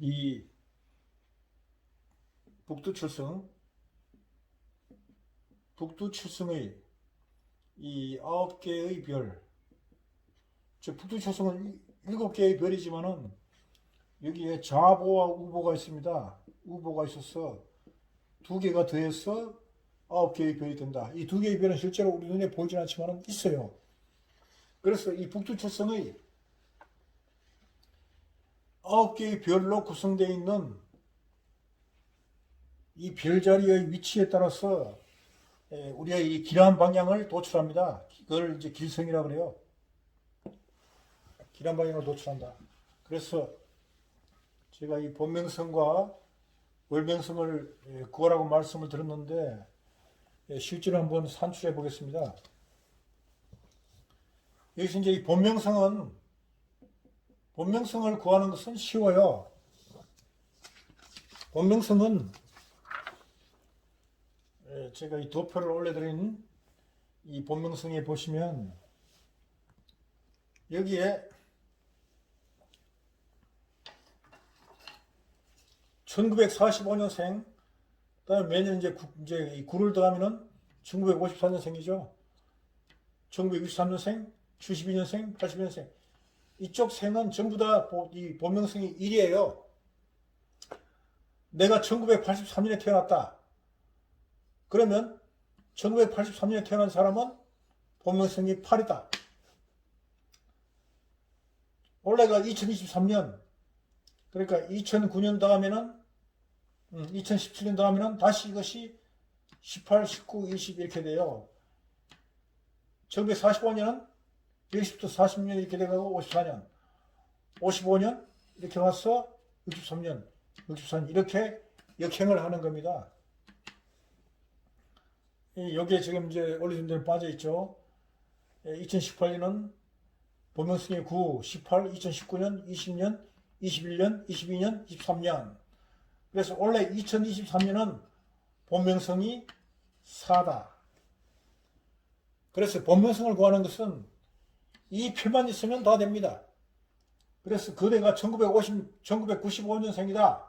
이 북두칠성 북두칠성의 이 아홉 개의 별, 저 북두칠성은 일- 일곱 개의 별이지만은 여기에 좌보와 우보가 있습니다. 우보가 있어서 두 개가 더해서 아홉 개의 별이 된다. 이 두 개의 별은 실제로 우리 눈에 보이진 않지만은 있어요. 그래서 이 북두칠성의 아홉 개의 별로 구성되어 있는 이 별자리의 위치에 따라서 에, 우리가 이 기란 방향을 도출합니다. 그걸 이제 길성이라 그래요. 기란 방향을 도출한다. 그래서 제가 이 본명성과 월명성을 에, 구하라고 말씀을 드렸는데 에, 실제로 한번 산출해 보겠습니다. 여기서 이제 이 본명성은 본명성을 구하는 것은 쉬워요. 본명성은 에, 제가 이 도표를 올려드린 이 본명성에 보시면 여기에 1945년생 그다음에 매년 이제 구, 이제 이 9를 더하면은 1954년생이죠. 1963년생, 72년생, 80년생 이쪽 생은 전부 다 이 본명성이 1이에요. 내가 1983년에 태어났다. 그러면 1983년에 태어난 사람은 본명성이 8이다. 올해가 2023년 그러니까 2009년 다음에는 음, 2017년 다음에는 다시 이것이 18, 19, 20 이렇게 돼요. 1945년은 여기서부터 40년 이렇게 돼가고 54년, 55년 이렇게 와서 63년, 64년 이렇게 역행을 하는 겁니다. 이 여기에 지금 이제 올리신 대로 빠져 있죠. 2018년은 본명승의 9, 18, 2019년, 20년, 21년, 22년, 23년. 그래서 원래 2023년은 본명성이 4다. 그래서 본명성을 구하는 것은 이 표만 있으면 다 됩니다. 그래서 그대가 1950, 1995년생이다.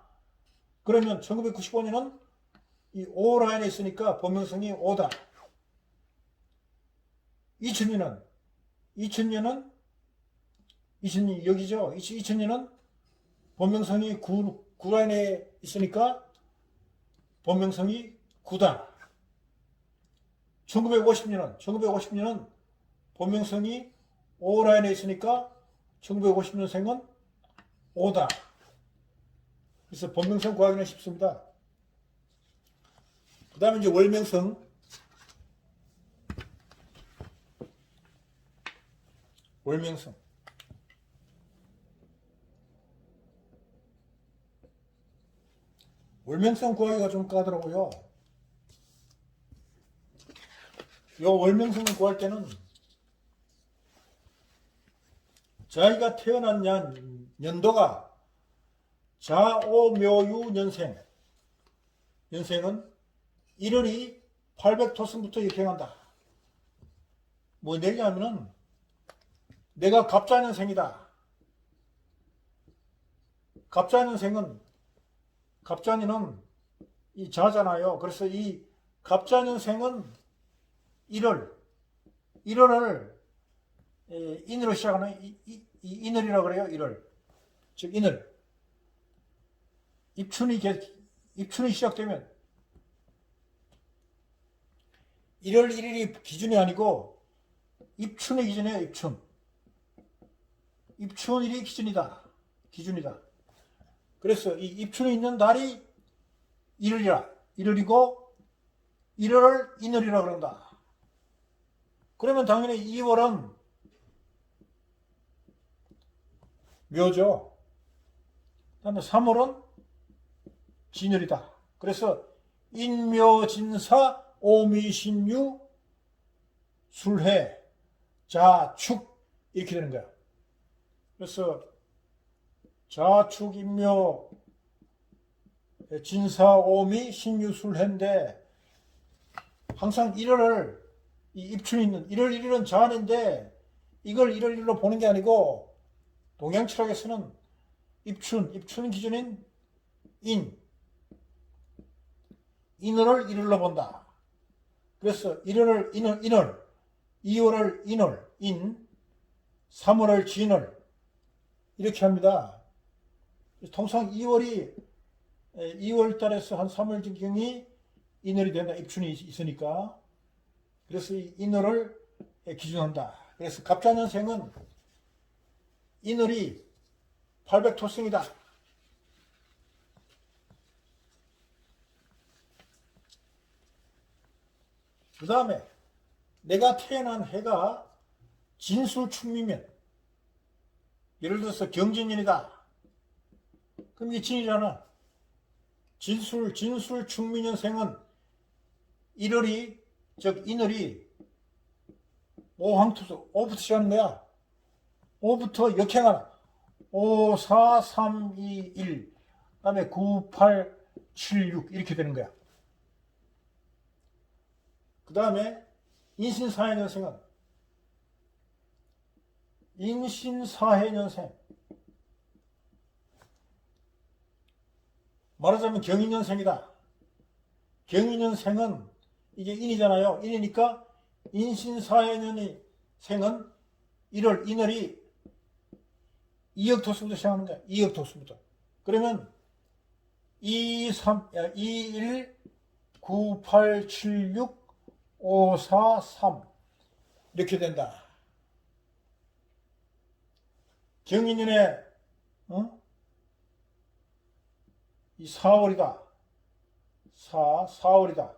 그러면 1995년은 이 O 라인에 있으니까 본명성이 5다. 2000년은 2000년은 2000년 여기죠. 2000년은 본명성이 9, 9 라인에 있으니까 본명성이 9다. 1950년은 1950년은 본명성이 5 라인에 있으니까 1950년생은 5다. 그래서 본명성 구하기는 쉽습니다. 그 다음에 이제 월명성. 월명성. 월명성 구하기가 좀 까다로워요. 요 월명성을 구할 때는 자기가 태어난 년, 연도가 자오묘유 년생 년생은 1월이 800토승부터 역행한다. 뭐 내냐면은 내가 갑자년생이다. 갑자년생은 갑자년은 이 자잖아요. 그래서 이 갑자년생은 1월 1월을 에, 인으로 시작하는 이, 이, 이 인월이라고 그래요. 1월 즉 인월 입춘이 개- 입춘이 시작되면 1월 1일이 기준이 아니고 입춘의 기준이에요. 입춘 입춘일이 기준이다. 기준이다. 그래서 이 입춘이 있는 달이 1월이라 1월이고 1월을 인월이라 그런다. 그러면 당연히 2월은 묘죠. 그다음에 3월은 진월이다. 그래서 인묘진사 오미신유 술해 자축 이렇게 되는 거야. 그래서 자축 인묘 진사 오미 신유 술해인데 항상 1월을 이 입춘이 있는 1월 1일은 자한인데 이걸 1월 1일로 보는 게 아니고 동양 철학에서는 입춘, 입춘 기준인 인. 인월을 일을로 본다. 그래서 1월을 인월, 인월, 2월을 인월, 인, 3월을 진월, 이렇게 합니다. 통상 2월이 2월 달에서 한 3월 지경이 인월이 된다. 입춘이 있으니까. 그래서 이 인월을 기준한다. 그래서 갑자년생은 인월이 800토생이다. 그 다음에 내가 태어난 해가 진술충미면 예를 들어서 경진년이다. 그럼 이게 진이잖아. 진술 진술충미년생은 1월이 즉 인월이 오황투수 5부터 시작하는 거야. 5부터 역행하나. 5, 4, 3, 2, 1. 그 다음에 9, 8, 7, 6 이렇게 되는 거야. 그 다음에 인신사해년생은 인신사해년생 말하자면 경인년생이다. 경인년생은 이게 인이잖아요. 인이니까 인신사해년이 생은 1월 인월이 2억 토수부터 시작하는 거야. 2억 토수부터. 그러면 2, 3, 2, 1, 9, 8, 7, 6, 5, 4, 3 이렇게 된다. 경인년에 어? 이 4월이다. 4, 4월이다.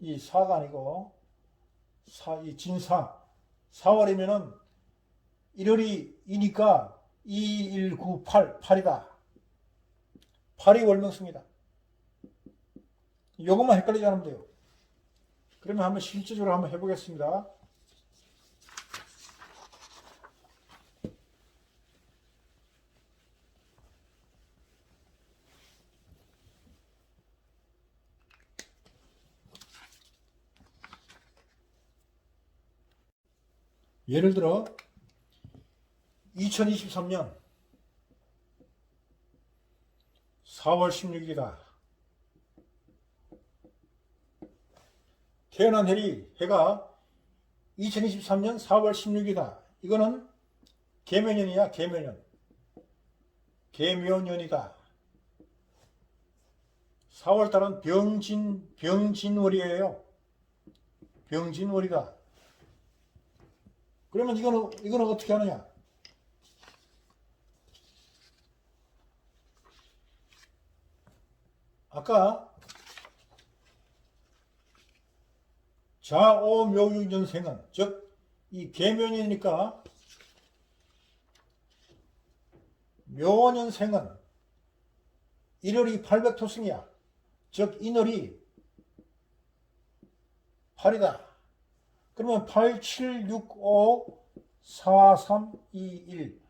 이 4가 아니고 4, 이 진사 4월이면은 1월이 이니까 2, 1, 9, 8, 8이다. 8이 월명성이다. 요것만 헷갈리지 않으면 돼요. 그러면 한번 실제적으로 한번 해보겠습니다. 예를 들어 2023년 4월 16일이다. 태어난 해리 해가 2023년 4월 16일이다. 이거는 개묘년이야, 개묘년. 개묘년이다. 4월 달은 병진, 병진월이에요. 병진월이다. 그러면 이거는, 이거는 어떻게 하느냐? 아까 좌오묘유년생은 즉이 개묘년이니까 묘년생은 1월이 800토승이야. 즉 인월이 8이다. 그러면 8, 7, 6, 5, 4, 3, 2, 1,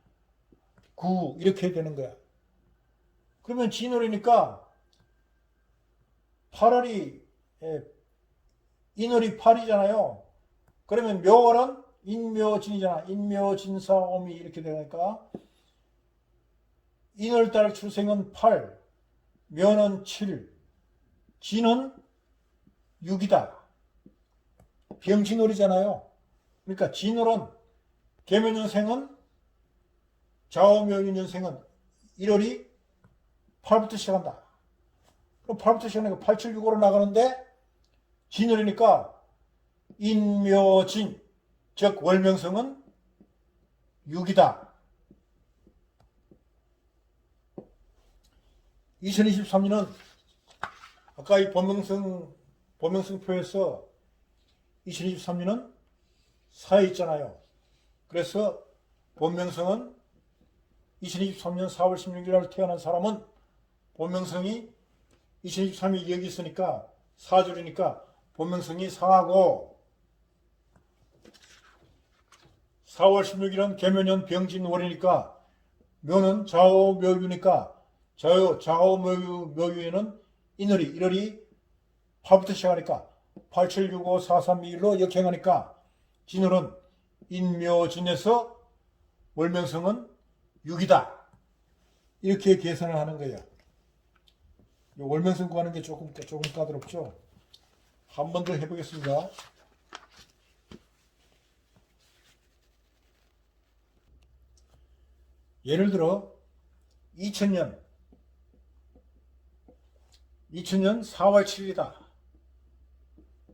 9 이렇게 되는 거야. 그러면 진월이니까 8월이 인월이 8이잖아요. 그러면 묘월은 인묘진이잖아. 인묘진사오미 이렇게 되니까 인월달 출생은 8, 묘는 7, 진은 6이다. 병진월이잖아요. 그러니까 진월은 개묘년생은 좌우묘년생은 1월이 8부터 시작한다. 그럼 8부터 시작하니까 8, 7, 6으로 나가는데 진월이니까 인묘진 즉 월명성은 6이다. 2023년은 아까 이 본명성 본명성표에서 2023년은 4에 있잖아요. 그래서 본명성은 2023년 4월 16일 날 태어난 사람은 본명성이 2023이 여기 있으니까 4줄이니까 본명성이 상하고 4월 16일은 개묘년 병진월이니까 묘는 좌우 묘유니까 좌우 좌우 묘유 묘유에는 인월이 인월이 8부터 시작하니까 8, 7, 6, 5, 4, 3, 2, 1로 역행하니까 진월은 인묘진에서 월명성은 6이다. 이렇게 계산을 하는 거예요. 이 월명성 구하는 게 조금 조금 까다롭죠. 한 번 더 해보겠습니다. 예를 들어 2000년 2000년 4월 7일이다.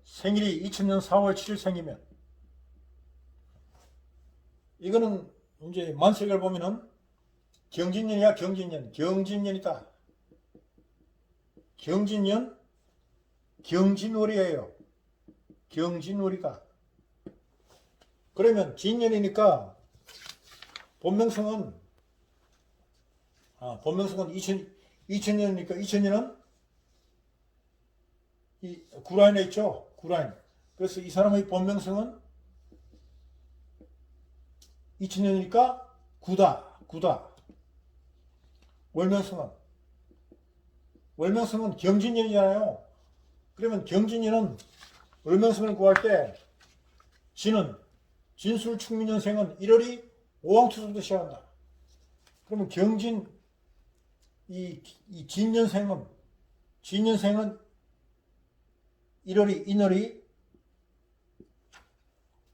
생일이 2000년 4월 7일 생이면 이거는 이제 만세를 보면은 경진년이야 경진년 경진년이다. 경진년 경진월이에요. 경진월이다. 그러면 진년이니까 본명성은 아, 본명성은 2000, 2000년이니까 2000년은 이 구라인에 있죠. 구라인. 그래서 이 사람의 본명성은 2000년이니까 구다. 구다. 월명성은 월명성은 경진년이잖아요. 그러면 경진년은 월명성을 구할 때 진은 진술 충민년생은 1월이 오왕투수부터 시작한다. 그러면 경진 이, 이 진년생은 진년생은 1월이 인월이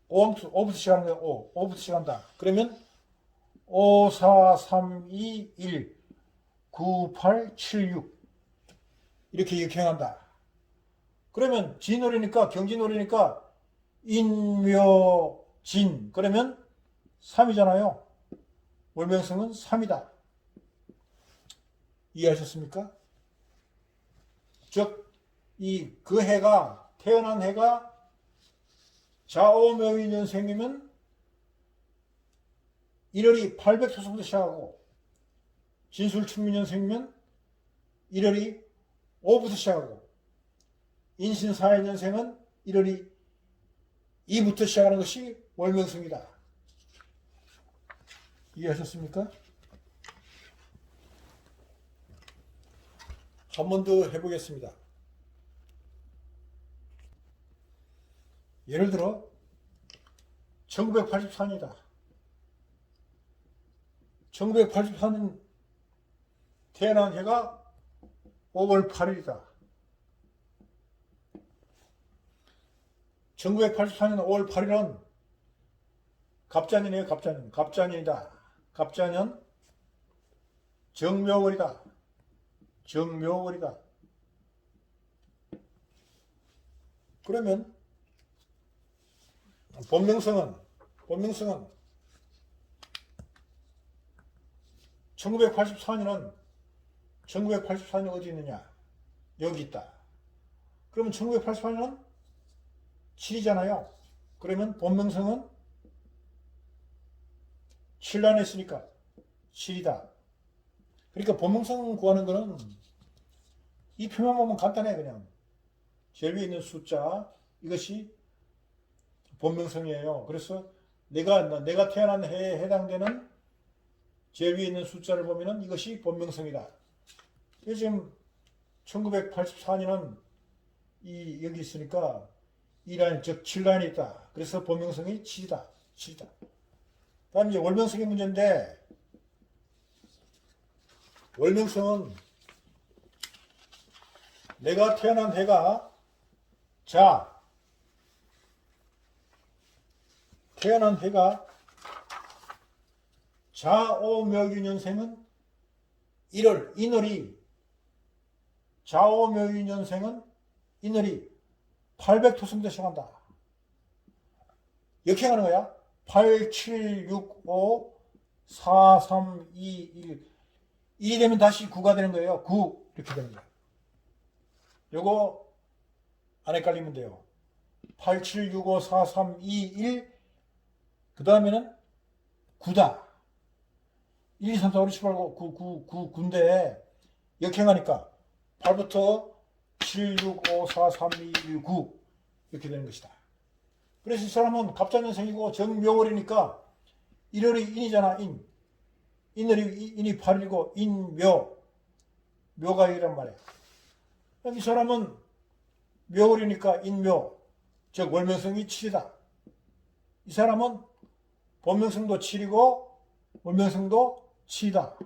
5부터, 5부터 시작하는. 5. 5부터 시작한다. 그러면 5, 4, 3, 2, 1, 9, 8, 7, 6 이렇게 역행한다. 그러면 진월이니까 경진월이니까 인묘진 그러면 3이잖아요. 월명성은 3이다. 이해하셨습니까? 즉, 이 그 해가 태어난 해가 자오명인년생이면 1월이 800초서부터 시작하고 진술춘민년생이면 1월이 5부터 시작하고 인신사회년생은 1월이 2부터 시작하는 것이 월명성이다. 이해하셨습니까? 한 번 더 해보겠습니다. 예를 들어 1984년이다. 1984년 태어난 해가 5월 8일이다. 1984년 5월 8일은 갑자년이에요, 갑자년. 갑자년이다. 갑자년 정묘월이다. 정묘월이다. 그러면 본명성은 본명성은 1984년은 1984년 어디 있느냐? 여기 있다. 그러면 1984년은 7이잖아요. 그러면 본명성은 7란 했으니까 7이다. 그러니까 본명성 구하는 거는 이 표만 보면 간단해 그냥. 제일 위에 있는 숫자 이것이 본명성이에요. 그래서 내가 내가 태어난 해에 해당되는 제일 위에 있는 숫자를 보면은 이것이 본명성이다. 지금 1984년은 이 여기 있으니까 이 라인 즉 7라인이 있다. 그래서 본명성이 7이다. 7이다. 다음 이제 월명성의 문제인데 월명성은 내가 태어난 해가 자 태어난 해가 자오묘균년생은 1월 인월이 자오묘균년생은 인월이 800토성부터 시작한다. 역행하는 거야. 8, 7, 6, 5, 4, 3, 2, 1. 1이 되면 다시 9가 되는 거예요. 9. 이렇게 되는 거야. 요거 안 헷갈리면 돼요. 8, 7, 6, 5, 4, 3, 2, 1. 그 다음에는 9다. 1, 2, 3, 4, 5, 6, 7, 8, 9, 9, 9, 9인데 역행하니까 8부터 7, 6, 5, 4, 3, 2, 1, 9 이렇게 되는 것이다. 그래서 이 사람은 갑자년생이고 정묘월이니까 1월이 인이잖아 인. 인월이 인이 8일이고 인묘 묘가 이란 말이야. 이 사람은 묘월이니까 인묘 즉 월명성이 7이다. 이 사람은 본명성도 7이고 월명성도 7이다.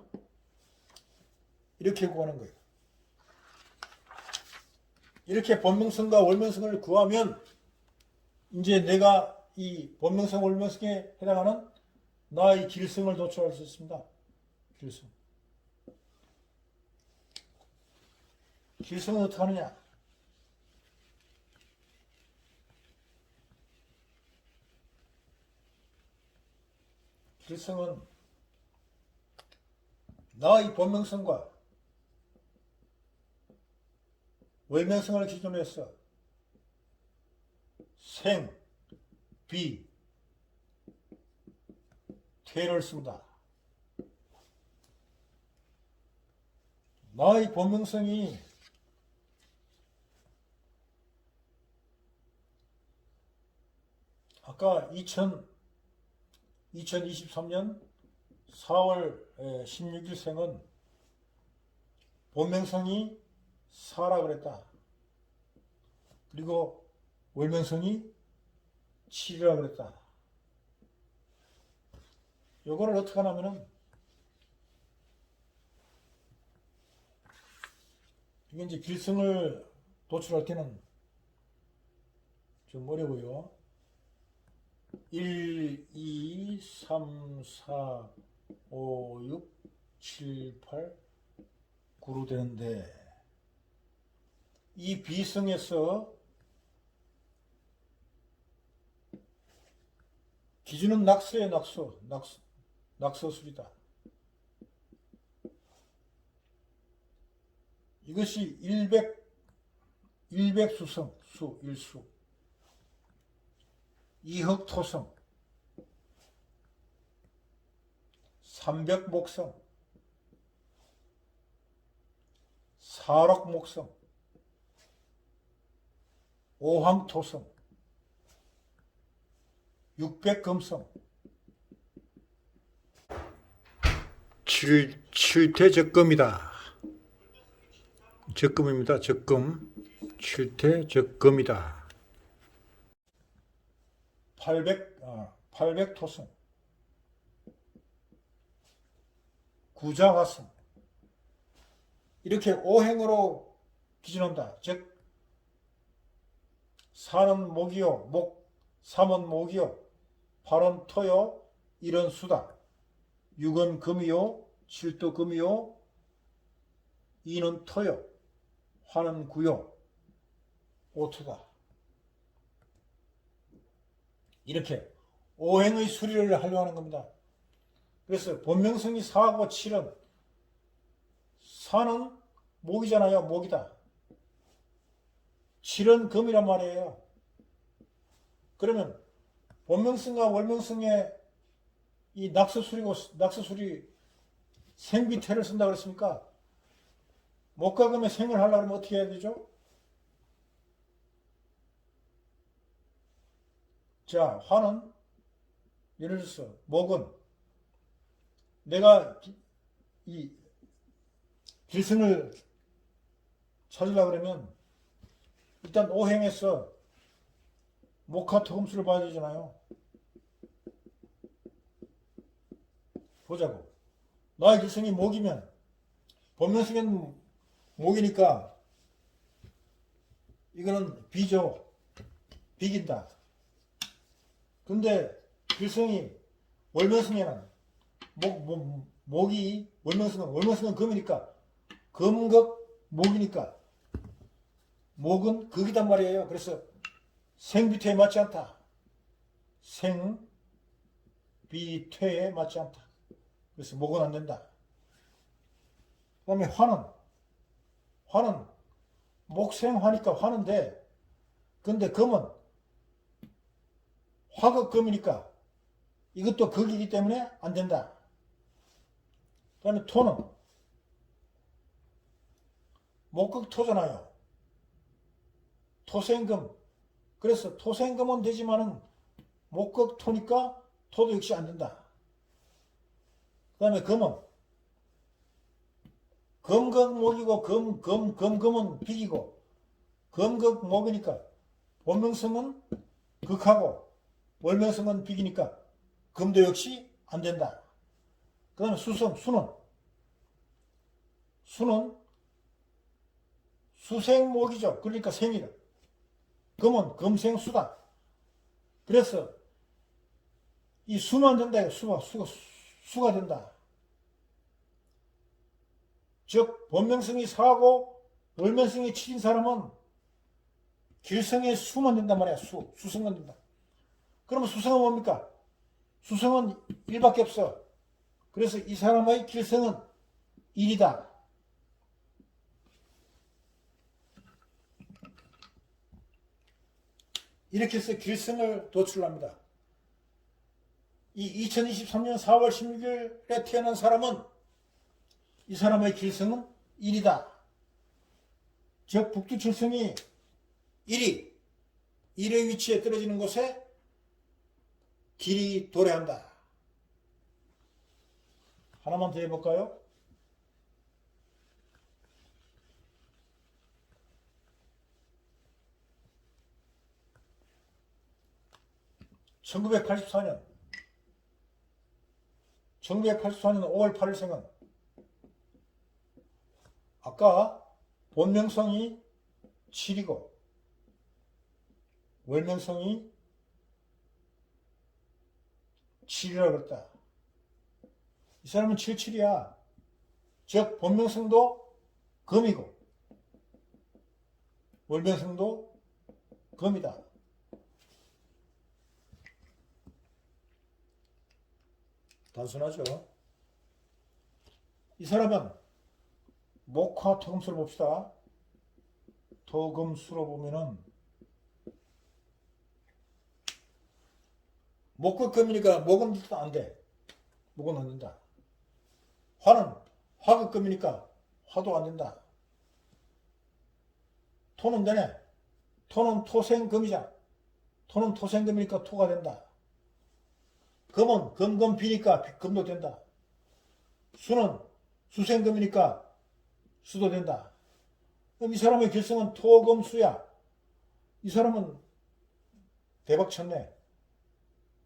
이렇게 구하는 거예요. 이렇게 본명성과 월명성을 구하면 이제 내가 이 본명성 월명성에 해당하는 나의 길성을 도출할 수 있습니다. 길성. 길성은 어떻게 하느냐? 길성은 나의 본명성과 외명성을 기준으로 해서 생, 비, 퇴를 씁니다. 나의 본명성이 아까 2000, 2023년 4월 16일 생은 본명성이 사라 그랬다. 그리고 월명성이 7이라 그랬다. 요거를 어떻게 하냐면은 이게 이제 길성을 도출할 때는 좀 어려워요. 1, 2, 3, 4, 5, 6, 7, 8, 9로 되는데 이 비성에서 기준은 낙서의 낙서, 낙서, 낙서술이다. 이것이 100, 100 수성, 수, 일수. 이흑 토성, 300 목성, 사록 목성, 오황토성, 600금성, 7, 7태 적금이다. 적금입니다. 적금. 7태 적금이다. 800, 아, 800토성, 구자화성. 이렇게 오행으로 기준한다. 즉, 사는 목이요, 목, 삼은 목이요, 팔은 토요, 일은 수다, 육은 금이요, 칠도 금이요, 이는 토요, 화는 구요, 오토다. 이렇게 오행의 수리를 하려 하는 겁니다. 그래서 본명성이 4하고 7은 4는 목이잖아요. 목이다. 7은 금이란 말이에요. 그러면 본명성과 월명성의 이 낙서술이고 낙서술이 생비태를 쓴다 그랬습니까? 목과 금의 생을 하려면 어떻게 해야 되죠? 자, 화는 예를 들어서 목은 내가 이 길승을 찾으려 그러면 일단 오행에서 목화 토금수를 봐야 되잖아요. 보자고. 나의 길승이 목이면 본명승은 목이니까 이거는 비죠. 비긴다. 근데 길성이 월명성에는 목, 목, 목이 월명성은 월명성은 금이니까 금극 목이니까 목은 극이단 말이에요. 그래서 생비퇴에 맞지 않다. 생비퇴에 맞지 않다. 그래서 목은 안 된다. 그 다음에 화는 화는 목생화니까 화는데 근데 금은 화극금이니까 이것도 극이기 때문에 안 된다. 그 다음에 토는 목극토잖아요. 토생금. 그래서 토생금은 되지만은 목극 토니까 토도 역시 안 된다. 그 다음에 금은 금극목이고 금, 금, 금, 금은 비기고 금극목이니까 본명성은 극하고 월명성은 비기니까 금도 역시 안 된다. 그 다음에 수성, 수는 수는 수생목이죠. 그러니까 생이다. 금은 금생수다. 그래서 이 수만 된다. 수가, 수가, 수가 된다. 즉, 본명성이 사고 월명성이 칠인 사람은 길성의 수만 된단 말이야. 수. 수성만 된다. 그러면 수성은 뭡니까? 수성은 일밖에 없어. 그래서 이 사람의 길성은 일이다. 이렇게 해서 길성을 도출합니다. 이 2023년 4월 16일에 태어난 사람은 이 사람의 길성은 1이다. 즉 북두칠성이 1이 1의 위치에 떨어지는 곳에 길이 도래한다. 하나만 더 해볼까요? (1984년) 1984년 5월 8일 생은 아까 본명성이 7이고 월명성이 7이라고 그랬다. 이 사람은 77이야. 즉 본명성도 금이고 월명성도 금이다. 단순하죠. 이 사람은 목화 토금수를 봅시다. 토금수로 보면은 목극금이니까 목은 안 돼. 목은 안 된다. 화는 화극금이니까 화도 안 된다. 토는 되네. 토는 토생금이자. 토는 토생금이니까 토가 된다. 금은 금금비니까 금도 된다. 수는 수생금이니까 수도 된다. 그럼 이 사람의 결성은 토금수야. 이 사람은 대박 쳤네.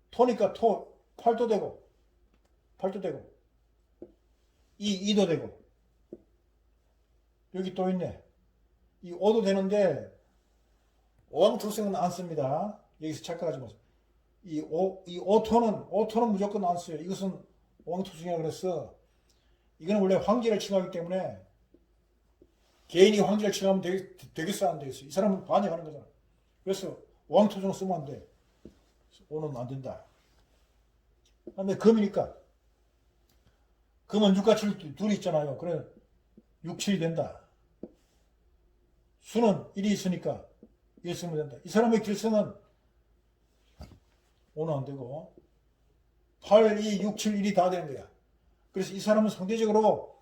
토니까 토, 팔도 되고, 팔도 되고, 이, 이도 되고, 여기 또 있네. 이 오도 되는데, 오왕토생은 안 씁니다. 여기서 착각하지 마세요. 이 오, 이 오토는, 오토는 무조건 안 써요. 이것은 오왕토생이라고 그랬어. 이거는 원래 황제를 칭하기 때문에, 개인이 황제를 칭하면 되겠, 되겠어, 안 되겠어? 이 사람은 반역하는 거잖아. 그래서 오왕토생 쓰면 안 돼. 오는 안 된다. 근데 금이니까 금은 6과 7 둘이 있잖아요. 그래 6, 7이 된다. 수는 1이 있으니까 1 쓰면 된다. 이 사람의 길성은 5는 안 되고 8, 2, 6, 7, 1이 다 되는 거야. 그래서 이 사람은 상대적으로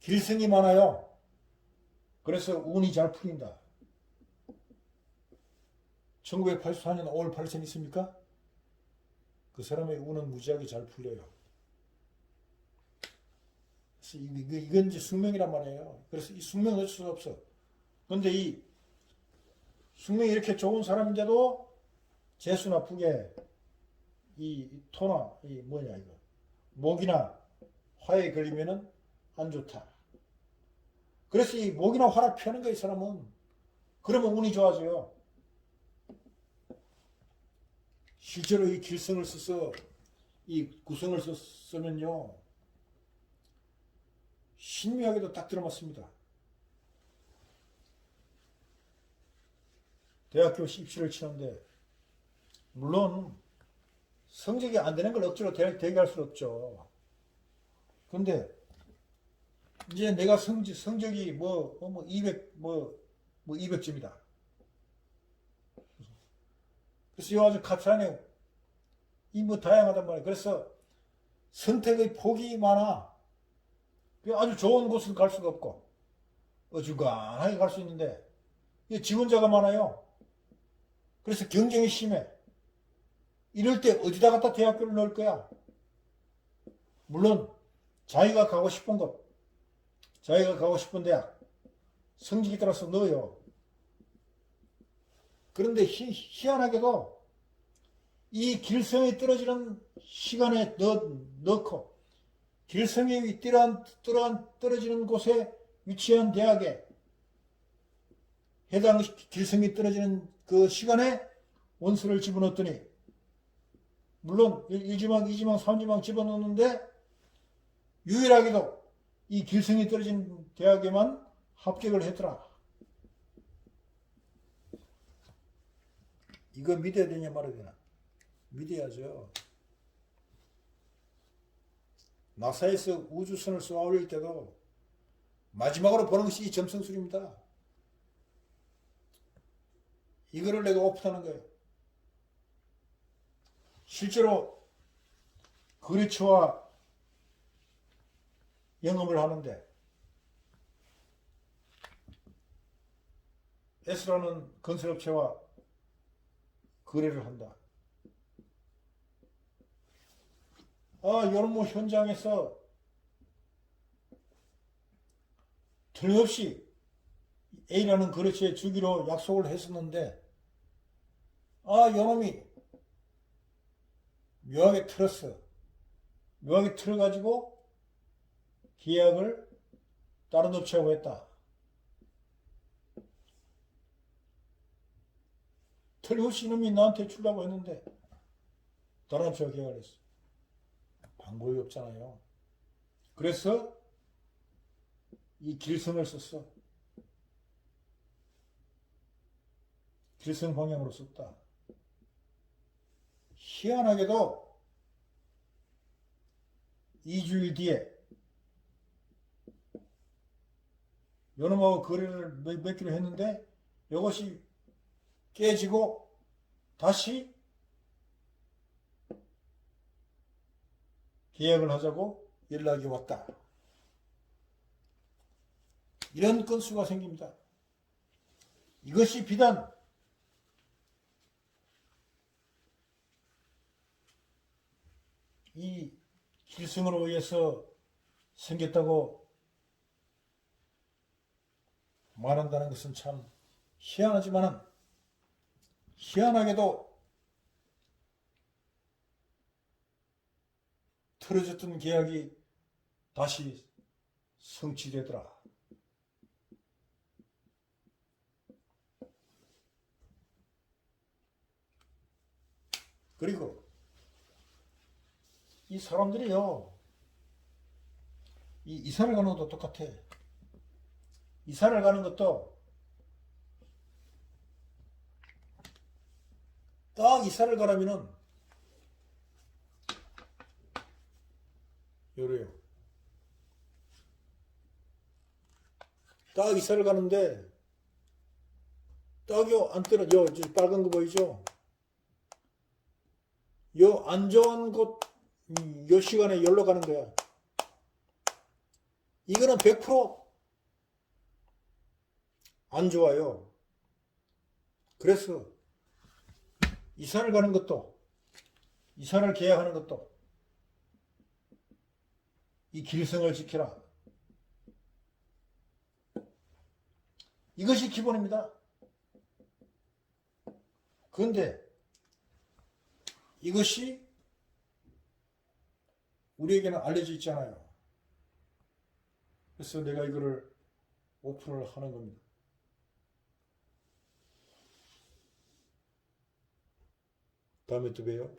길성이 많아요. 그래서 운이 잘 풀린다. 1984년 5월 8일 있습니까? 그 사람의 운은 무지하게 잘 풀려요. 그래서 이건 이제 숙명이란 말이에요. 그래서 이 숙명은 어쩔 수 없어. 근데 이 숙명이 이렇게 좋은 사람인데도 재수 나쁘게 이 토나 이 뭐냐 이거 목이나 화에 걸리면은 안 좋다. 그래서 이 목이나 화를 피하는 거이 사람은 그러면 운이 좋아져요. 실제로 이 길성을 써서 이 구성을 썼으면요 신미하게도 딱 들어맞습니다. 대학교 입시를 치는데 물론 성적이 안 되는 걸 억지로 대기할 수 없죠. 근데 이제 내가 성적, 성적이 뭐, 뭐, 200, 뭐, 뭐 200점이다. 그래서 이 아주 카트라네 이뭐 다양하단 말이에요. 그래서 선택의 폭이 많아. 아주 좋은 곳을 갈 수가 없고 어중간하게 갈 수 있는데 지원자가 많아요. 그래서 경쟁이 심해. 이럴 때 어디다 갖다 대학교를 넣을 거야? 물론 자기가 가고 싶은 곳, 자기가 가고 싶은 대학, 성적에 따라서 넣어요. 그런데 희, 희한하게도 이 길성이 떨어지는 시간에 넣, 넣고 길성이 떨어, 떨어, 떨어지는 곳에 위치한 대학에 해당 길성이 떨어지는 그 시간에 원수를 집어넣었더니 물론 1지망, 2지망, 3지망 집어넣었는데 유일하게도 이 길성이 떨어진 대학에만 합격을 했더라. 이거 믿어야 되냐 말아야 되나? 믿어야죠. 나사에서 우주선을 쏘아 올릴 때도 마지막으로 보는 것이 이 점성술입니다. 이거를 내가 오픈하는 거예요. 실제로 거래처와 영업을 하는데 S라는 건설업체와 거래를 한다. 아, 이런 뭐 현장에서 틀림없이 A라는 거래처에 주기로 약속을 했었는데, 아, 요놈이 묘하게 틀었어. 묘하게 틀어가지고 계약을 다른 업체하고 했다. 틀림없이 이놈이 나한테 주려고 했는데, 다른 업체와 계약을 했어. 방법이 없잖아요. 그래서 이 길성을 썼어. 길성 방향으로 썼다. 희한하게도 2주일 뒤에 요놈하고 거래를 몇, 몇 킬로 했는데 이것이 깨지고 다시 계약을 하자고 연락이 왔다. 이런 건수가 생깁니다. 이것이 비단 이 길승으로 의해서 생겼다고 말한다는 것은 참 희한하지만은 희한하게도 틀어졌던 계약이 다시 성취되더라. 그리고 이 사람들이요, 이 이사를 가는 것도 똑같아. 이사를 가는 것도 딱 이사를 가려면은 요래요. 딱 이사를 가는데 딱요 안 떨어 요저 빨간 거 보이죠? 요 안 좋은 곳, 음, 요 시간에 열로 가는 거야. 이거는 100%안 좋아요. 그래서 이사를 가는 것도, 이사를 계약하는 것도, 이 길성을 지켜라. 이것이 기본입니다. 그런데 이것이 우리에게는 알려져 있잖아요. 그래서 내가 이거를 오픈을 하는 겁니다. 다음에 또 봬요.